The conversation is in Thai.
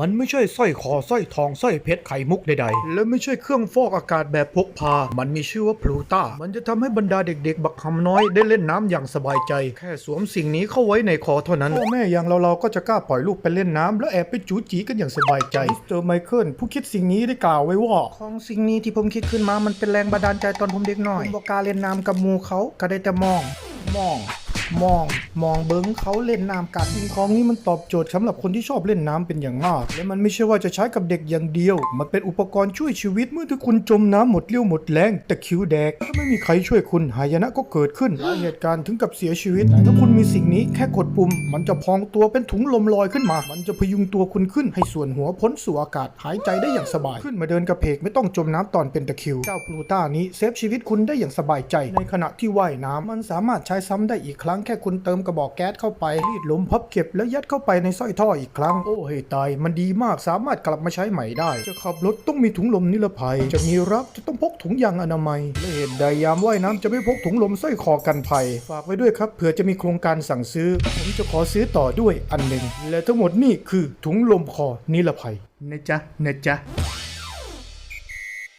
มันไม่ใช่สร้อยคอสร้อยทองสร้อยเพชรไข่มุกใดๆ และไม่ใช่เครื่องฟอกอากาศแบบพกพา มันมีชื่อว่าพลูต้า มันจะทำให้บรรดาเด็กๆ บักคำน้อยได้เล่นน้ำอย่างสบายใจ แค่สวมสิ่งนี้เข้าไว้ในคอเท่านั้นพ่อแม่อย่างเราเราๆก็จะกล้าปล่อยลูกไปเล่นน้ำแล้วแอบไปจู๋จีกันอย่างสบายใจมิสเตอร์ไมเคิลผู้คิดสิ่งนี้ได้กล่าวไว้ว่าของสิ่งนี้ที่ผมคิดขึ้นมามันเป็นแรงบันดาลใจตอนผมเด็กน้อยผมบอกกาเล่นน้ำกับมูเขาก็ได้แต่มอง มอง มองมองเบิ้งเขาเล่นน้ำกันสิ่งของนี้มันตอบโจทย์สำหรับคนที่ชอบเล่นน้ำเป็นอย่างมาก และมันไม่ใช่ว่าจะใช้กับเด็กอย่างเดียว มันเป็นอุปกรณ์ช่วยชีวิตเมื่อที่คุณจมน้ำหมดเรี่ยวหมดแรงแต่คิวแดกถ้าไม่มีใครช่วยคุณหายนะก็เกิดขึ้นหลายเหตุการณ์ถึงกับเสียชีวิตแต่ถ้าคุณมีสิ่งนี้แค่กดปุ่ม มันจะพองตัวเป็นถุงลมลอยขึ้นมา มันจะพยุงตัวคุณขึ้น ให้ส่วนหัวพ้นสู่อากาศหายใจได้อย่างสบาย ขึ้นมาเดินกระเพกไม่ต้องจมน้ำตอนเป็นตะคิวเจ้าพลูต้านี้เซฟชีวิตคุณได้อย่างสบายใจ ในขณะที่ว่ายน้ำมันสามารถใช้ซ้ำได้อีกครั้งแค่คุณเติมกระบอกแก๊สเข้าไปรีดลมพับเก็บแล้วยัดเข้าไปในสร้อยท่ออีกครั้ง โอ้เฮ้ยตาย มันดีมากสามารถกลับมาใช้ใหม่ได้ จะขับรถต้องมีถุงลมนิรภัย จะมีรักจะต้องพกถุงยางอนามัยและเหตุใดยามว่ายน้ำจะไม่พกถุงลมสร้อยคอกันภัย ฝากไว้ด้วยครับเผื่อจะมีโครงการสั่งซื้อ ผมจะขอซื้อต่อด้วยอันหนึ่งและทั้งหมดนี่คือถุงลมคอนิรภัยนะจ๊ะนะจ๊ะ